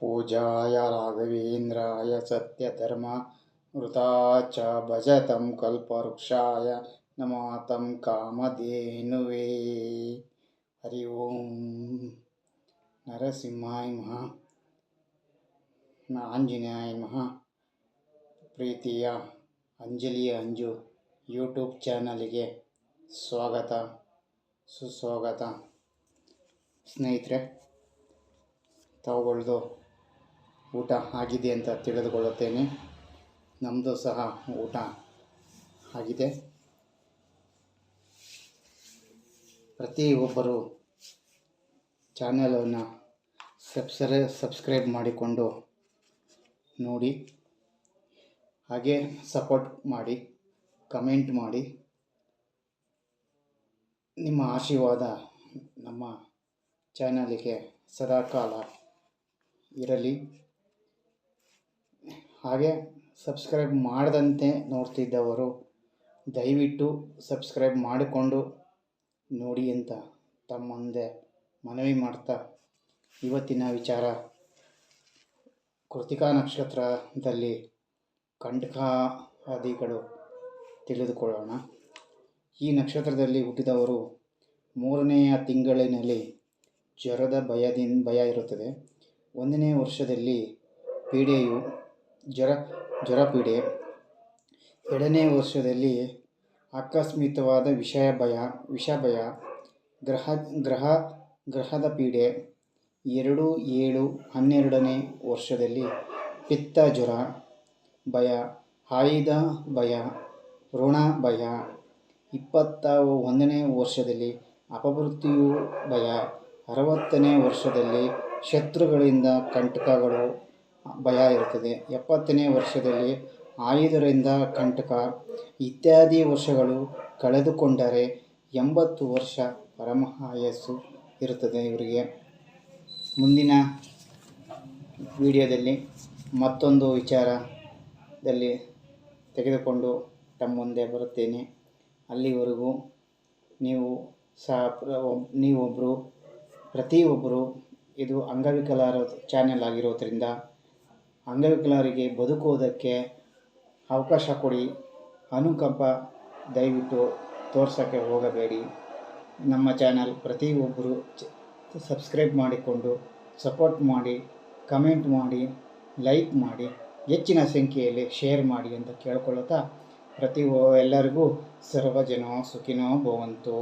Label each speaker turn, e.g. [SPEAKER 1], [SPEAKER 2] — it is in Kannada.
[SPEAKER 1] पूजाय राघवेन्द्राय सत्यधर्मवृताय च भजतं कल्पवृक्षाय नमातं कामधेनुवे हरि ओं ನರಸಿಂಹಾಯ ಮಹ ಆಂಜನೇಯ ಮಹ ಪ್ರೀತಿಯ ಅಂಜಲಿಯ ಅಂಜು ಯೂಟ್ಯೂಬ್ ಚಾನಲಿಗೆ ಸ್ವಾಗತ ಸುಸ್ವಾಗತ ಸ್ನೇಹಿತರೆ ತಾವುಗಳದು ಊಟ ಆಗಿದೆ ಅಂತ ತಿಳಿದುಕೊಳ್ಳುತ್ತೇನೆ. ನಮ್ಮದು ಸಹ ಊಟ ಆಗಿದೆ. ಪ್ರತಿಯೊಬ್ಬರು ಚಾನೆಲನ್ನು ಸಬ್ಸ್ಕ್ರೈ ಸಬ್ಸ್ಕ್ರೈಬ್ ಮಾಡಿಕೊಂಡು ನೋಡಿ. ಹಾಗೆ ಸಪೋರ್ಟ್ ಮಾಡಿ, ಕಮೆಂಟ್ ಮಾಡಿ. ನಿಮ್ಮ ಆಶೀರ್ವಾದ ನಮ್ಮ ಚಾನಲಿಗೆ ಸದಾಕಾಲ ಇರಲಿ. ಹಾಗೆ ಸಬ್ಸ್ಕ್ರೈಬ್ ಮಾಡದಂತೆ ನೋಡ್ತಿದ್ದವರು, ದಯವಿಟ್ಟು ಸಬ್ಸ್ಕ್ರೈಬ್ ಮಾಡಿಕೊಂಡು ನೋಡಿ ಅಂತ ತಮ್ಮ ಮುಂದೆ ಮನವಿ ಮಾಡ್ತಾ ಇವತ್ತಿನ ವಿಚಾರ. ಕೃತಿಕಾ ನಕ್ಷತ್ರದಲ್ಲಿ ಕಂಟಕಾದಿಗಳು ತಿಳಿದುಕೊಳ್ಳೋಣ. ಈ ನಕ್ಷತ್ರದಲ್ಲಿ ಹುಟ್ಟಿದವರು ಮೂರನೆಯ ತಿಂಗಳಿನಲ್ಲಿ ಜ್ವರದ ಭಯದಿಂದ ಭಯ ಇರುತ್ತದೆ. ಒಂದನೇ ವರ್ಷದಲ್ಲಿ ಪೀಡೆಯು ಜ್ವರ ಜ್ವರ ಪೀಡೆ ಎರಡನೇ ವರ್ಷದಲ್ಲಿ ಆಕಸ್ಮಿಕವಾದ ವಿಷಯ ಭಯ, ವಿಷ ಭಯ, ಗ್ರಹ ಗ್ರಹ, ಗ್ರಹದ ಪೀಡೆ. ಎರಡು, ಏಳು, ಹನ್ನೆರಡನೇ ವರ್ಷದಲ್ಲಿ ಪಿತ್ತ ಜ್ವರ, ಭಯ, ಆಯುಧ ಭಯ, ಋಣ ಭಯ. ಇಪ್ಪತ್ತ ಒಂದನೇ ವರ್ಷದಲ್ಲಿ ಅಪವೃತ್ತಿಯು ಭಯ. ಅರವತ್ತನೇ ವರ್ಷದಲ್ಲಿ ಶತ್ರುಗಳಿಂದ ಕಂಟಕಗಳು ಭಯ ಇರುತ್ತದೆ. ಎಪ್ಪತ್ತನೇ ವರ್ಷದಲ್ಲಿ ಆಯುಧರಿಂದ ಕಂಟಕ ಇತ್ಯಾದಿ ವರ್ಷಗಳು ಕಳೆದುಕೊಂಡರೆ ಎಂಬತ್ತು ವರ್ಷ ಪರಮ ಆಯಸ್ಸು ಇರುತ್ತದೆ ಇವರಿಗೆ. ಮುಂದಿನ ವಿಡಿಯೋದಲ್ಲಿ ಮತ್ತೊಂದು ವಿಚಾರದಲ್ಲಿ ತೆಗೆದುಕೊಂಡು ತಮ್ಮ ಮುಂದೆ ಬರುತ್ತೇನೆ. ಅಲ್ಲಿವರೆಗೂ ನೀವು ಸಹ ನೀವೊಬ್ಬರು ಪ್ರತಿಯೊಬ್ಬರು ಇದು ಅಂಗವಿಕಲರ ಚಾನೆಲ್ ಆಗಿರೋದ್ರಿಂದ ಅಂಗವಿಕಲರಿಗೆ ಬದುಕುವುದಕ್ಕೆ ಅವಕಾಶ ಕೊಡಿ. ಅನುಕಂಪ ದಯವಿಟ್ಟು ತೋರ್ಸೋಕ್ಕೆ ಹೋಗಬೇಡಿ. ನಮ್ಮ ಚಾನಲ್ ಪ್ರತಿಯೊಬ್ಬರು ಸಬ್ಸ್ಕ್ರೈಬ್ ಮಾಡಿಕೊಂಡು ಸಪೋರ್ಟ್ ಮಾಡಿ, ಕಮೆಂಟ್ ಮಾಡಿ, ಲೈಕ್ ಮಾಡಿ, ಹೆಚ್ಚಿನ ಸಂಖ್ಯೆಯಲ್ಲಿ ಶೇರ್ ಮಾಡಿ ಅಂತ ಕೇಳ್ಕೊಳ್ಳುತ್ತಾ ಪ್ರತಿ ಎಲ್ಲರಿಗೂ ಸರ್ವಜನೋ ಸುಖಿನೋ ಭವಂತೋ.